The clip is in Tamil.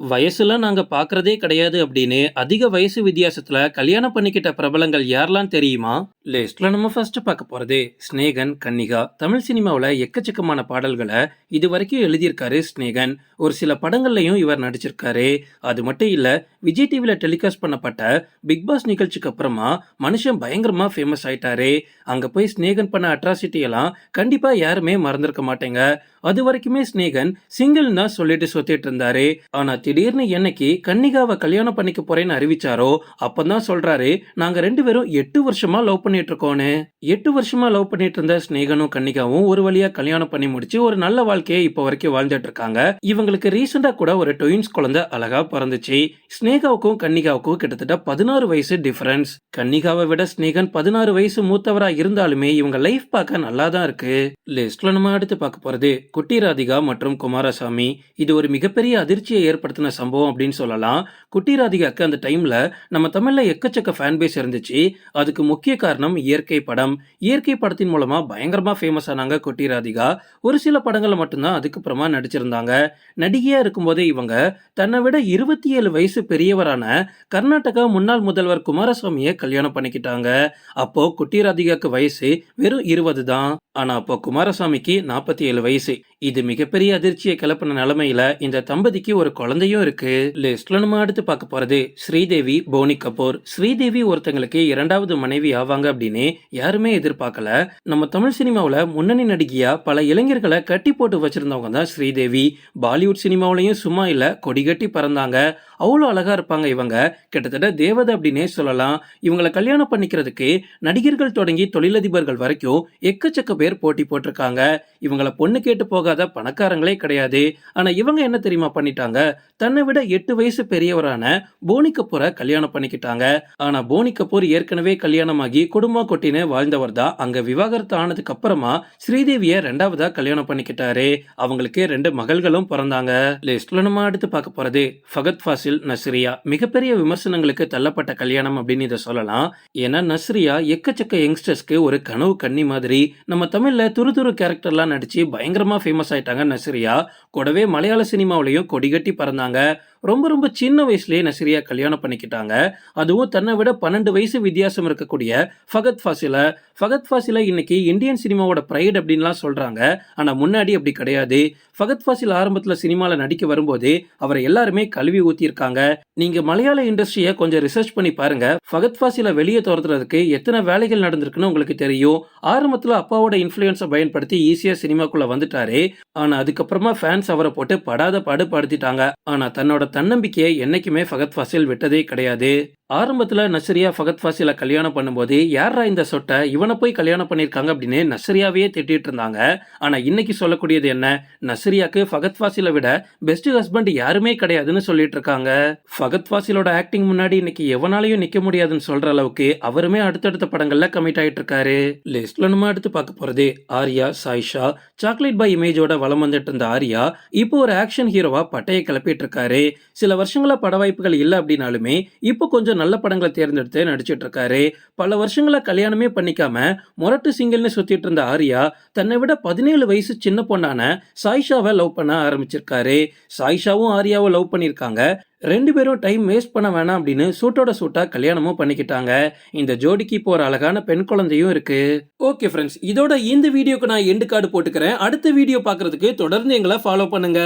வயசுல நாங்க பார்க்கறதே கிடையாது அப்படின்னு அதிக வயசு வித்தியாசத்துல கல்யாணம் பண்ணிக்கிட்ட பிரபலங்கள் யாரெல்லாம் தெரியுமா? லிஸ்ட்ல நம்ம ஃபர்ஸ்ட் பார்க்க போறது ஸ்னேகன் கன்னிகா. தமிழ் சினிமாவில் எக்கச்சக்கமான பாடல்களை இது வரைக்கும் எழுதியிருக்காரு ஸ்னேகன். ஒரு சில படங்கள்லையும் இவர் நடிச்சிருக்காரு. அது மட்டும் இல்ல விஜய் டிவியில் டெலிகாஸ்ட் பண்ணப்பட்ட பிக் பாஸ் நிகழ்ச்சிக்கு அப்புறமா மனுஷன் பயங்கரமா ஃபேமஸ் ஆயிட்டாரு. அங்க போய் ஸ்னேகன் பண்ண அட்ராசிட்டி எல்லாம் கண்டிப்பா யாருமே மறந்திருக்க மாட்டேங்க. அது வரைக்குமே ஸ்னேகன் சிங்கிள் தான் சொல்லிட்டு சுத்திட்டு இருந்தாரு. ஆனா திடீர்னு என்னைக்கு கன்னிகாவை கல்யாணம் பண்ணிக்க போறேன்னு அறிவிச்சாரோ அப்பதான் சொல்றாரு நாங்க ரெண்டு பேரும் எட்டு வருஷமா லவ் பண்ணிட்டு இருக்கோன்னு எட்டு வருஷமா லவ் பண்ணிட்டு இருந்த ஸ்னேகனும் கன்னிகாவும் ஒரு வழியா கல்யாணம் பண்ணி முடிச்சு ஒரு நல்ல வாழ்க்கையை இப்போ வரைக்கும் வாழ்ந்துட்டு இருக்காங்க இவங்களுக்கு ரீசெண்டா கூட ஒரு ட்வின்ஸ் குழந்தை அழகா பிறந்துச்சு. ஸ்னேகாவுக்கும் கன்னிகாவுக்கும் கிட்டத்தட்ட பதினாறு வயசு டிஃபரன்ஸ் கன்னிகாவை விட ஸ்னேகன் பதினாறு வயசு மூத்தவரா இருந்தாலுமே இவங்க லைஃப் பார்க்க நல்லா தான் இருக்கு லிஸ்ட்ல நம்ம அடுத்து பார்க்க போறது குட்டி ராதிகா மற்றும் குமாரசாமி. இது ஒரு மிகப்பெரிய அதிர்ச்சியை ஏற்படுத்தின சம்பவம் அப்படின்னு சொல்லலாம். குட்டி ராதிகாக்கு அந்த டைம்ல நம்ம தமிழ்ல எக்கச்சக்க ஃபேன் பேஸ் இருந்துச்சு. அதுக்கு முக்கிய காரணம் இயற்கை படம். இயற்கை படத்தின் மூலமா பயங்கரமா ஃபேமஸ் ஆனாங்க கொட்டி ராதிகா. ஒரு சில படங்களில் மட்டும்தான் அதுக்கப்புறமா நடிச்சிருந்தாங்க. நடிகையா இருக்கும்போதே இவங்க தன்னை விட இருபத்தி ஏழு வயசு பெரியவரான கர்நாடகா முன்னாள் முதல்வர் குமாரசாமியை கல்யாணம் பண்ணிக்கிட்டாங்க. அப்போ குட்டி ராதிகாக்கு வயசு வெறும் இருபது தான். ஆனா அப்போ குமாரசாமிக்கு நாற்பத்தி ஏழு வயசு. இது மிகப்பெரிய அதிர்ச்சியை கிளப்பின நிலைமையில இந்த தம்பதிக்கு ஒரு குழந்தையும் இருக்கு. லிஸ்ட்ல நம்ம அடுத்து பார்க்க போறது ஸ்ரீதேவி போனி கபூர். ஸ்ரீதேவி ஒருத்தங்களுக்கு இரண்டாவது மனைவி ஆவாங்க அப்படின்னு யாருமே எதிர்பார்க்கல. நம்ம தமிழ் சினிமாவில் முன்னணி நடிகையா பல இளைஞர்களை கட்டி போட்டு வச்சிருந்தவங்க தான் ஸ்ரீதேவி. பாலிவுட் சினிமாவிலையும் சும்மா இல்ல கொடி கட்டி பறந்தாங்க. அவ்வளோ அழகா இருப்பாங்க இவங்க. கிட்டத்தட்ட தேவதை அப்படின்னே சொல்லலாம். இவங்களை கல்யாணம் பண்ணிக்கிறதுக்கு நடிகர்கள் தொடங்கி தொழிலதிபர்கள் வரைக்கும் எக்கச்சக்க பேர் போட்டி போட்டிருக்காங்க. இவங்களை பொண்ணு கேட்டு போகாத பணக்காரங்களே கிடையாது. ஆனா இவங்க என்ன தெரியுமா பண்ணிட்டாங்க? தன்னை விட எட்டு வயசு பெரியவரான போனி கபூரை கல்யாணம் பண்ணிக்கிட்டாங்க. ஆனா போனி கபூர் ஏற்கனவே கல்யாணமாகி குடும்பம் கொட்டின்னு வாழ்ந்தவர் தான் அங்க விவாகரத்து ஆனதுக்கு அப்புறமா ஸ்ரீதேவிய ரெண்டாவதா கல்யாணம் பண்ணிக்கிட்டாரு. அவங்களுக்கு ரெண்டு மகள்களும் பிறந்தாங்க. லிஸ்ட்ல நம்ம அடுத்து பார்க்க போறது ஃபகத் ஃபாசில் நஸ்ரியா. மிகப்பெரிய விமர்சனங்களுக்கு தள்ளப்பட்ட கல்யாணம் அப்படின்னு இதை சொல்லலாம். ஏன்னா நஸ்ரியா எக்கச்சக்க யங்ஸ்டர்ஸ்க்கு ஒரு கனவு கன்னி மாதிரி நம்ம தமிழ்ல துரு துரு கேரக்டர்லாம் நடிச்சு பயங்கரமா ஃபேமஸ் ஆயிட்டாங்க நஸ்ரியா கூடவே மலையாள சினிமாவிலையும் கொடிகட்டி பறந்தாங்க. ரொம்ப ரொம்ப சின்ன வயசுலயே நஸ்ரியா கல்யாணம் பண்ணிக்கிட்டாங்க. அதுவும் தன்னை விட பன்னெண்டு வயசு வித்தியாசம் இருக்கக்கூடிய ஃபகத் ஃபாசில ஃபகத் ஃபாசில இன்னைக்கு இந்தியன் சினிமாவோட ப்ரைட் அப்படின்லாம் சொல்றாங்க. ஆனா முன்னாடி அப்படி கிடையாது. ஃபகத் ஃபாசில் ஆரம்பத்துல சினிமாவில் நடிக்க வரும்போது அவரை எல்லாருமே கழுவி ஊத்தியிருக்காங்க. நீங்க மலையாள இண்டஸ்ட்ரியை கொஞ்சம் ரிசர்ச் பண்ணி பாருங்க. ஃபகத் ஃபாசில வெளியே துரத்துறதுக்கு எத்தனை வேலைகள் நடந்திருக்குன்னு உங்களுக்கு தெரியும். ஆரம்பத்துல அப்பாவோட இன்ஃப்ளூயன்ஸை பயன்படுத்தி ஈஸியா சினிமாக்குள்ள வந்துட்டாரு. ஆனா அதுக்கப்புறமா ஃபேன்ஸ் அவரை போட்டு படாத பாடு படுத்திட்டாங்க ஆனா தன்னோட தன்னம்பிக்கையை என்னைக்குமே ஃபகத் ஃபாசில் விட்டதே கிடையாது. ஆரம்பத்தில் நஸ்ரியா ஃபகத் ஃபாசில கல்யாணம் பண்ணும்போது யாரா இந்த சொட்டை? இவனை போய் கல்யாணம் பண்ணிருக்காங்க அப்படின்னு நஸ்ரியாவே திட்டிகிட்டு இருந்தாங்க. ஆனால் இன்னைக்கு சொல்லக்கூடியது என்ன? நஸ்ரியாக்கு ஃபகத் ஃபாசிலை விட பெஸ்ட் ஹஸ்பண்ட் யாருமே கிடையாதுன்னு சொல்லிட்டு இருக்காங்க. ஃபகத் ஃபாசிலோட ஆக்டிங் முன்னாடி இன்னைக்கு எவனாலையும் நிற்க முடியாதுன்னு சொல்ற அளவுக்கு அவருமே அடுத்தடுத்த படங்கள்ல கமிட் ஆகிட்டு இருக்காரு. லிஸ்ட்ல நம்ம அடுத்து பார்க்க போறது ஆர்யா சாய்ஷா சாக்லேட் பாய் இமேஜோட வலம் வந்துட்டு இருந்த ஆர்யா இப்போ ஒரு ஆக்ஷன் ஹீரோவா பட்டையை கிளப்பிட்டு இருக்காரு. சில வருஷங்களா பட வாய்ப்புகள் இல்லை அப்படின்னாலுமே இப்போ கொஞ்சம் நல்ல படங்களை தேர்ந்தெடுத்து நடிச்சிட்டு இருக்காரு பல வருஷங்களா கல்யாணமே பண்ணிக்காம மொரட்டு சிங்கிள்னு சுத்திட்டு இருந்த ஆர்யா தன்னை விட பதினேழு வயசு சின்ன பொண்ணான சாய்ஷாவை லவ் பண்ண ஆரம்பிச்சிருக்காரு. சாய்ஷாவும் ஆர்யாவும் லவ் பண்ணியிருக்காங்க ரெண்டு பேரும் டைம் வேஸ்ட் பண்ண வேணாம் அப்படின்னு சூட்டோட சூட்டா கல்யாணமும் பண்ணிக்கிட்டாங்க. இந்த ஜோடிக்கு இப்போ ஒரு அழகான பெண் குழந்தையும் இருக்கு. ஓகே ஃப்ரெண்ட்ஸ் இதோட இந்த வீடியோக்கு நான் எண்டு கார்டு போட்டுக்கிறேன். அடுத்த வீடியோ பார்க்கறதுக்கு தொடர்ந்து எங்களை ஃபாலோ பண்ணுங்க.